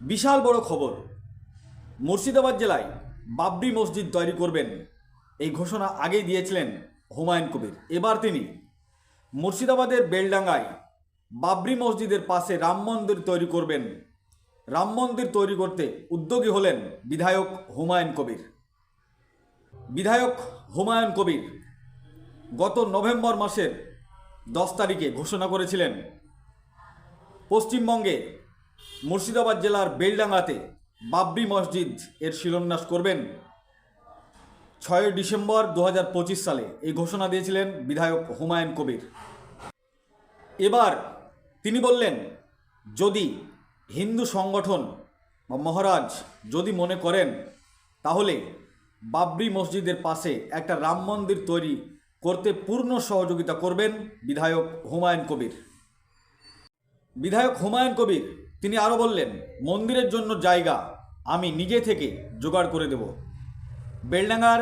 বিশাল বড় খবর। মুর্শিদাবাদ জেলায় বাবরি মসজিদ তৈরি করবেন এই ঘোষণা আগেই দিয়েছিলেন হুমায়ুন কবির। এবার তিনি মুর্শিদাবাদের বেলডাঙ্গায় বাবরি মসজিদের পাশে রাম মন্দির তৈরি করবেন। রাম মন্দির তৈরি করতে উদ্যোগী হলেন বিধায়ক হুমায়ুন কবির। বিধায়ক হুমায়ুন কবির গত নভেম্বর মাসের দশ তারিখে ঘোষণা করেছিলেন, পশ্চিমবঙ্গে মুর্শিদাবাদ জেলার বেলডাঙ্গাতে বাবরি মসজিদ এর শিলান্যাস করবেন। ছয় ডিসেম্বর দু হাজার পঁচিশ সালে এই ঘোষণা দিয়েছিলেন বিধায়ক হুমায়ুন কবির। এবার তিনি বললেন, যদি হিন্দু সংগঠন বা মহারাজ যদি মনে করেন, তাহলে বাবরি মসজিদের পাশে একটা রাম মন্দির তৈরি করতে পূর্ণ সহযোগিতা করবেন বিধায়ক হুমায়ুন কবির। বিধায়ক হুমায়ুন কবির তিনি আরও বললেন, মন্দিরের জন্য জায়গা আমি নিজে থেকে জোগাড় করে দেব। বেলডাঙ্গার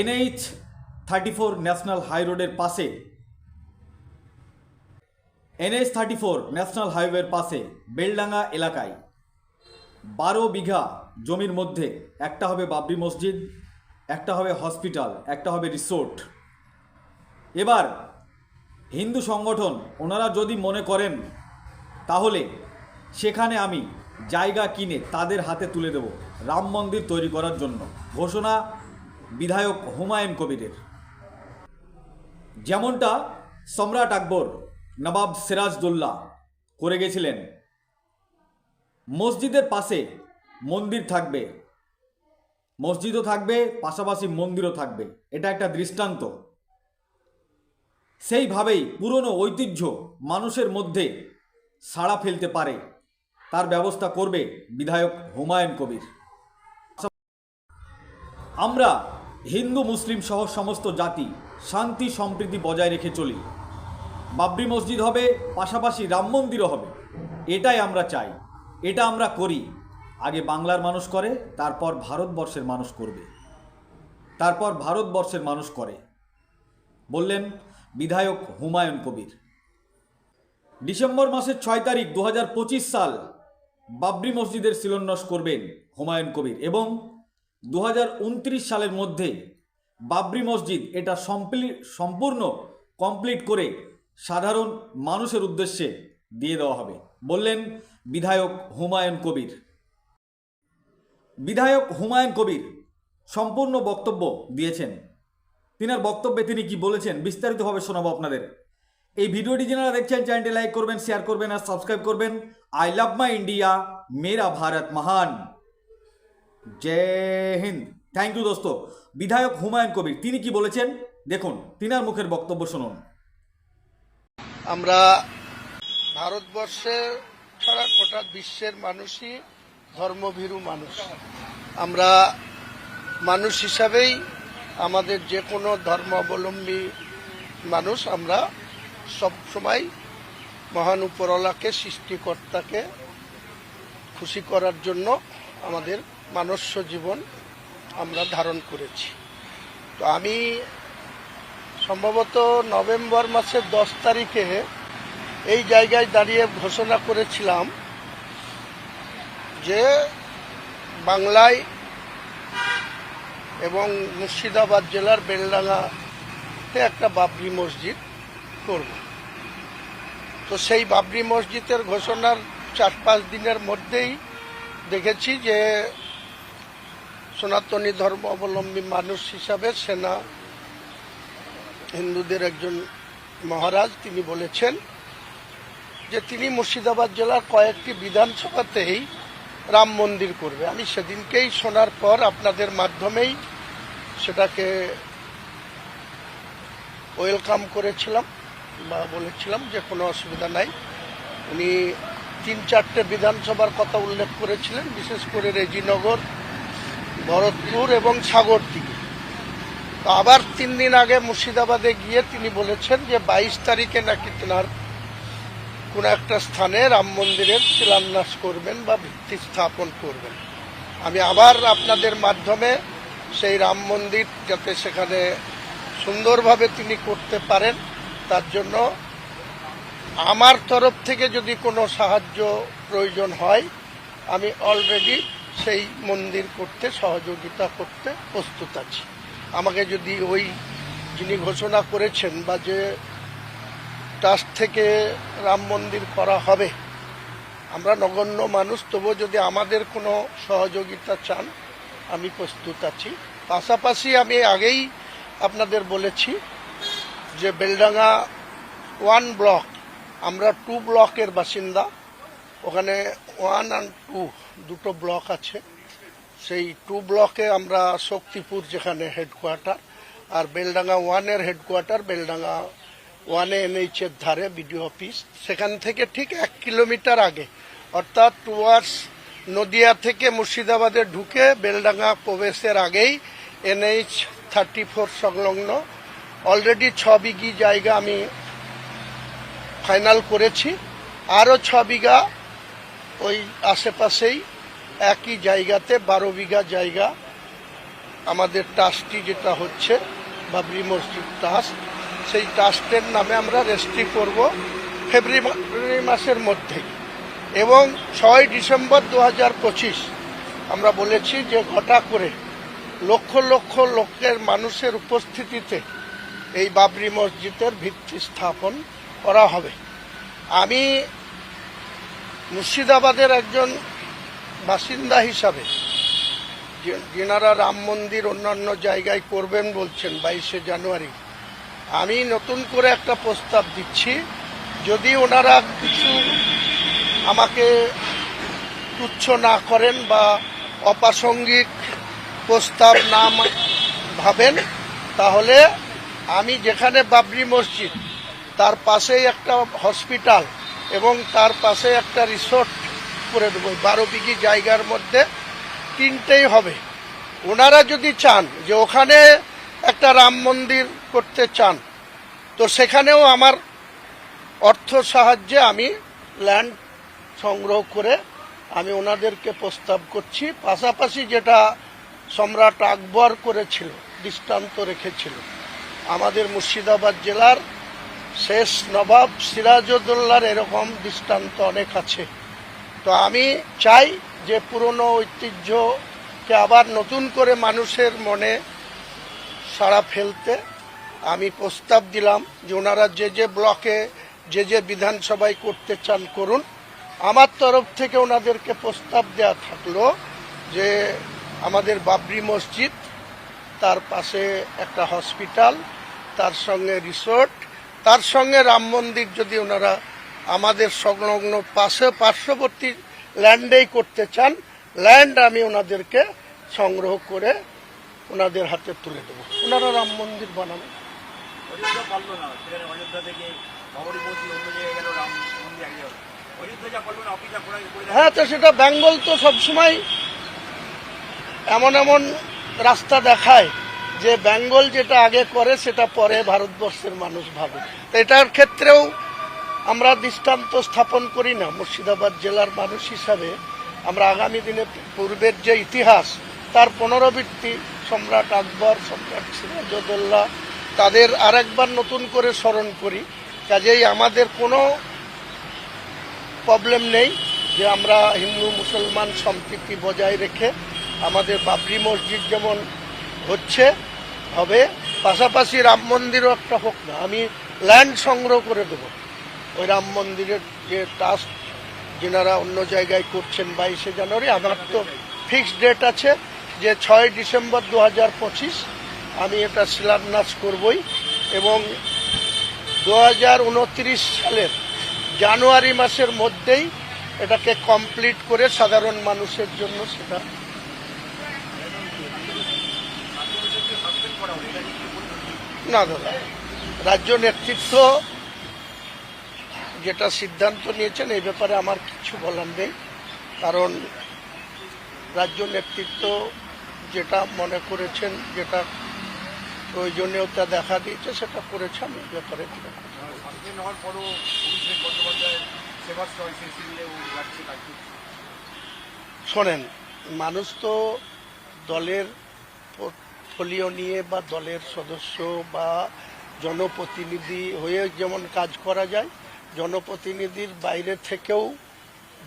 এনএইচ থার্টি ফোর ন্যাশনাল হাই রোডের পাশে, এনএইচ থার্টি ফোর ন্যাশনাল হাইওয়ের পাশে বেলডাঙ্গা এলাকায় বারো বিঘা জমির মধ্যে একটা হবে বাবরি মসজিদ, একটা হবে হসপিটাল, একটা হবে রিসোর্ট। এবার হিন্দু সংগঠন, ওনারা যদি মনে করেন তাহলে সেখানে আমি জায়গা কিনে তাদের হাতে তুলে দেব রাম মন্দির তৈরি করার জন্য। ঘোষণা বিধায়ক হুমায়ুন কবিরের। যেমনটা সম্রাট আকবর, নবাব সিরাজদৌল্লা করে গেছিলেন, মসজিদের পাশে মন্দির থাকবে, মসজিদও থাকবে, পাশাপাশি মন্দিরও থাকবে। এটা একটা দৃষ্টান্ত। সেইভাবেই পুরনো ঐতিহ্য মানুষের মধ্যে সাড়া ফেলতে পারে, তার ব্যবস্থা করবে বিধায়ক হুমায়ুন কবির। আমরা হিন্দু, মুসলিম সহ সমস্ত জাতি শান্তি, সম্প্রীতি বজায় রেখে চলি। বাবরি মসজিদ হবে, পাশাপাশি রাম মন্দিরও হবে। এটাই আমরা চাই, এটা আমরা করি। আগে বাংলার মানুষ করে, তারপর ভারতবর্ষের মানুষ করবে। তারপর ভারতবর্ষের মানুষ করে, বললেন বিধায়ক হুমায়ুন কবির। ডিসেম্বর মাসের ছয় তারিখ দু পঁচিশ সাল বাবরি মসজিদের শিলান্যাস করবেন হুমায়ুন কবির এবং দু উনত্রিশ সালের মধ্যে বাবরি মসজিদ এটা সম্পূর্ণ কমপ্লিট করে সাধারণ মানুষের উদ্দেশ্যে দিয়ে দেওয়া হবে। বললেন বিধায়ক হুমায়ুন কবির। বিধায়ক হুমায়ুন কবির সম্পূর্ণ বক্তব্য দিয়েছেন। তিনার বক্তব্যে তিনি কি বলেছেন বিস্তারিতভাবে শোনাবো আপনাদের। এই ভিডিওটি যারা দেখছেন, চ্যানেলটি লাইক করবেন শেয়ার করবেন আর সাবস্ক্রাইব করবেন। আই লাভ মাই ইন্ডিয়া মেরা ভারত মহান জয় হিন্দ। থ্যাংক ইউ দোস্ত। বিধায়ক হুমায়ুন কবির, তিনি কি বলেছেন? দেখুন, তিনার মুখের বক্তব্য শুনুন। আমরা ভারতবর্ষের ছাড়া গোটা বিশ্বের মানুষই ধর্মভীরু মানুষ। আমরা মানুষ হিসাবেই আমাদের যে কোনো ধর্মাবলম্বী মানুষ আমরা সব সময় মহান উপরওয়ালাকে, সৃষ্টিকর্তাকে খুশি করার জন্য আমাদের মানস্য জীবন আমরা ধারণ করেছি। তো আমি সম্ভবত নভেম্বর মাসের দশ তারিখে এই জায়গায় দাঁড়িয়ে ঘোষণা করেছিলাম যে বাংলায় এবং মুর্শিদাবাদ জেলার বেলডাঙ্গাতে একটা বাবরি মসজিদ করব। তো সেই বাবরি মসজিদের ঘোষণার চার পাঁচ দিনের মধ্যেই দেখেছি যে সনাতনী ধর্ম অবলম্বী মানুষ হিসাবে সেনা হিন্দুদের একজন মহারাজ তিনি বলেছেন যে তিনি মুর্শিদাবাদ জেলার কয়েকটি বিধানসভাতেই রাম মন্দির করবে। আমি সেদিনকেই শোনার পর আপনাদের মাধ্যমেই সেটাকে ওয়েলকাম করেছিলাম। বলেছিলাম যে কোনো অসুবিধা নাই। উনি তিন চারটে বিধানসভার কথা উল্লেখ করেছিলেন, বিশেষ করে রেজিনগর, ভরতপুর এবং সাগরদিঘি তো আবার তিন দিন আগে মুর্শিদাবাদে গিয়ে তিনি বলেছেন যে বাইশ তারিখে নাকি তেনার কোন একটা স্থানে রাম মন্দিরের শিলান্যাস করবেন বা ভিত্তি স্থাপন করবেন। আমি আবার আপনাদের মাধ্যমে সেই রাম মন্দির যাতে সেখানে সুন্দরভাবে তিনি করতে পারেন তার জন্য আমার তরফ থেকে যদি কোনো সাহায্য প্রয়োজন হয়, আমি অলরেডি সেই মন্দির করতে, সহযোগিতা করতে প্রস্তুত আছি। আমাকে যদি ওই যিনি ঘোষণা করেছেন বা যে ট্রাস্ট থেকে রাম মন্দির করা হবে, আমরা নগণ্য মানুষ, তবুও যদি আমাদের কোনো সহযোগিতা চান, আমি প্রস্তুত আছি। পাশাপাশি আমি আগেই আপনাদের বলেছি যে বেলডাঙ্গা ওয়ান ব্লক আমরা টু ব্লকের বাসিন্দা। ওখানে ওয়ান অ্যান্ড টু দুটো ব্লক আছে। সেই টু ব্লকে আমরা শক্তিপুর যেখানে হেডকোয়ার্টার আর বেলডাঙ্গা ওয়ানের হেডকোয়ার্টার বেলডাঙ্গা ওয়ানে এনএইচের ধারে বিডিও অফিস সেখান থেকে ঠিক এক কিলোমিটার আগে, অর্থাৎ টুয়ার্স নদিয়া থেকে মুর্শিদাবাদে ঢুকে বেলডাঙ্গা প্রবেশের আগেই এনএইচ থার্টি ফোর সংলগ্ন অলরেডি ছ বিঘি জায়গা আমি ফাইনাল করেছি। আরও ছ বিঘা ওই আশেপাশেই একই জায়গাতে বারো বিঘা জায়গা আমাদের ট্রাস্টটি যেটা হচ্ছে বাবরি মসজিদ ট্রাস্ট সেই ট্রাস্টের নামে আমরা রেজিস্ট্রি করব ফেব্রুয়ারি মাসের মধ্যেই। এবং ছয় ডিসেম্বর দু হাজার পঁচিশ আমরা বলেছি যে ঘটা করে লক্ষ লক্ষ লোকের মানুষের উপস্থিতিতে এই বাবরি মসজিদের ভিত্তি স্থাপন করা হবে। আমি মুর্শিদাবাদের একজন বাসিন্দা হিসাবে, যেনারা রাম মন্দির অন্যান্য জায়গায় করবেন বলছেন বাইশে জানুয়ারি, আমি নতুন করে একটা প্রস্তাব দিচ্ছি। যদি ওনারা কিছু আমাকে তুচ্ছ না করেন বা অপ্রাসঙ্গিক প্রস্তাব না ভাবেন, তাহলে আমি যেখানে বাবরি মসজিদ, তার পাশেই একটা হসপিটাল এবং তার পাশে একটা রিসোর্ট করে দেবো। বারো বিঘি জায়গার মধ্যে তিনটেই হবে। ওনারা যদি চান যে ওখানে একটা রাম মন্দির করতে চান, তো সেখানেও আমার অর্থ সাহায্যে আমি ল্যান্ড সংগ্রহ করে আমি ওনাদেরকে প্রস্তাব করছি। পাশাপাশি যেটা সম্রাট আকবর করেছিল, দৃষ্টান্ত রেখেছিল আমাদের মুর্শিদাবাদ জেলার শেষ নবাব সিরাজউদ্দৌলার এরকম দৃষ্টান্ত অনেক আছে। তো আমি চাই যে পুরনো ঐতিহ্যকে আবার নতুন করে মানুষের মনে সাড়া ফেলতে। আমি প্রস্তাব দিলাম যে ওনারা যে যে ব্লকে, যে যে বিধানসভায় করতে চান করুন। আমার তরফ থেকে ওনাদেরকে প্রস্তাব দেওয়া থাকল যে আমাদের বাবরি মসজিদ তার পাশে একটা হসপিটাল তার সঙ্গে রিসোর্ট তার সঙ্গে রাম মন্দির যদি ওনারা আমাদের সংলগ্ন পাশে পার্শ্ববর্তী ল্যান্ডেই করতে চান ল্যান্ড আমি ওনাদেরকে সংগ্রহ করে ওনাদের হাতে তুলে দেবো ওনারা রাম মন্দির বানাবেন। হ্যাঁ তো সেটা বেঙ্গল তো সবসময় এমন এমন রাস্তা দেখায় যে বেঙ্গল যেটা আগে করে, সেটা পরে ভারতবর্ষের মানুষ ভাবে। তো এটার ক্ষেত্রেও আমরা দৃষ্টান্ত স্থাপন করি না। মুর্শিদাবাদ জেলার মানুষ হিসাবে আমরা আগামী দিনে পূর্বের যে ইতিহাস, তার পুনরাবৃত্তি, সম্রাট আকবর, সম্রাট সিরাজউদ্দৌলা, তাদের আরেকবার নতুন করে স্মরণ করি। কাজেই আমাদের কোনো প্রবলেম নেই যে আমরা হিন্দু, মুসলমান সম্প্রীতি বজায় রেখে আমাদের বাবরি মসজিদ যেমন হচ্ছে, হবে, পাশাপাশি রাম মন্দিরও একটা হোক না, আমি ল্যান্ড সংগ্রহ করে দেবো। ওই রাম মন্দিরের যে ট্রাস্ট যেনারা অন্য জায়গায় করছেন বাইশে জানুয়ারি, আমার তো ফিক্সড ডেট আছে যে ছয় ডিসেম্বর দু পঁচিশ, আমি এটা শিলান্যাস করবই এবং দু হাজার উনত্রিশ সালের জানুয়ারি মাসের মধ্যেই এটাকে কমপ্লিট করে সাধারণ মানুষের জন্য সেটা না দাদা রাজ্য নেতৃত্ব যেটা সিদ্ধান্ত নিয়েছেন এই ব্যাপারে আমার কিছু বলার নেই। কারণ রাজ্য নেতৃত্ব যেটা মনে করেছেন যেটা প্রয়োজনীয়তা দেখা দিয়েছে সেটা করেছে আমি এই ব্যাপারে। শোনেন মানুষ তো দলের পোর্টফোলিও নিয়ে বা দলের সদস্য বা জনপ্রতিনিধি হয়ে যেমন কাজ করা যায়, জনপ্রতিনিধির বাইরে থেকেও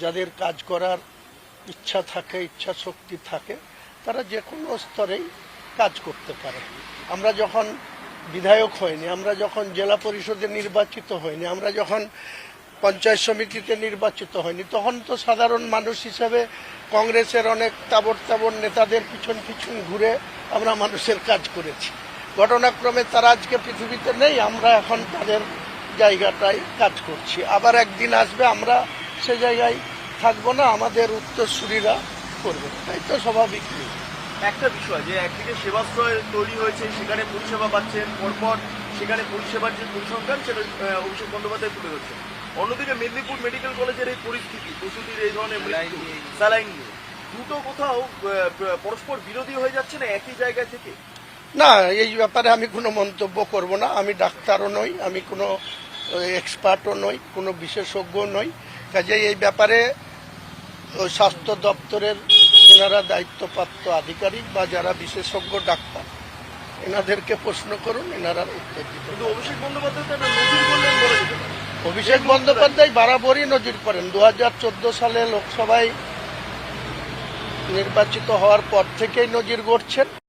যাদের কাজ করার ইচ্ছা থাকে, ইচ্ছা শক্তি থাকে, তারা যে কোনো স্তরেই কাজ করতে পারে। আমরা যখন বিধায়ক হইনি, আমরা যখন জেলা পরিষদে নির্বাচিত হইনি, আমরা যখন পঞ্চায়েত সমিতিতে নির্বাচিত হয়নি। তখন তো সাধারণ মানুষ হিসেবে কংগ্রেসের অনেক তাবর তাবর নেতাদের পিছন পিছন ঘুরে আমরা মানুষের কাজ করেছি। ঘটনাক্রমে তারা আজকে পৃথিবীতে নেই, আমরা এখন তাদের জায়গাটায় কাজ করছি। আবার একদিন আসবে, আমরা সে জায়গায় থাকব না, আমাদের উত্তরসূরিরা করবে তাই তো স্বাভাবিক নেই। একটা বিষয়, যে একদিকে সেবাশ্রয় তৈরি হয়েছে, সেখানে পরিষেবা পাচ্ছেন পরপর সেখানে পরিষেবার যে পরিসংখ্যান, সেটা অভিষেক বন্দ্যোপাধ্যায় তুলে ধরছে অন্যদিকে মেদিনীপুর মেডিকেল কলেজের এই পরিস্থিতি প্রসূতির এই ধরনের মৃত্যু স্যালাইন নিয়ে। দুটো কোথাও পরস্পর বিরোধী হয়ে যাচ্ছে না একই জায়গা থেকে? না এই ব্যাপারে আমি কোনো মন্তব্য করব না। আমি ডাক্তারও নই আমি কোনো এক্সপার্টও নই কোনো বিশেষজ্ঞ নই। কাজেই এই ব্যাপারে স্বাস্থ্য দপ্তরের এনারা দায়িত্বপ্রাপ্ত আধিকারিক বা যারা বিশেষজ্ঞ ডাক্তার এনাদেরকে প্রশ্ন করুন এনারা উত্তর দিতে কিন্তু অভিষেক বন্দ্যোপাধ্যায় নজির করলেন বলে অভিষেক বন্দ্যোপাধ্যায় বারাবরই নজির করেন। দু হাজার চোদ্দ সালে লোকসভায় নির্বাচিত হওয়ার পর থেকেই নজির গড়ছেন।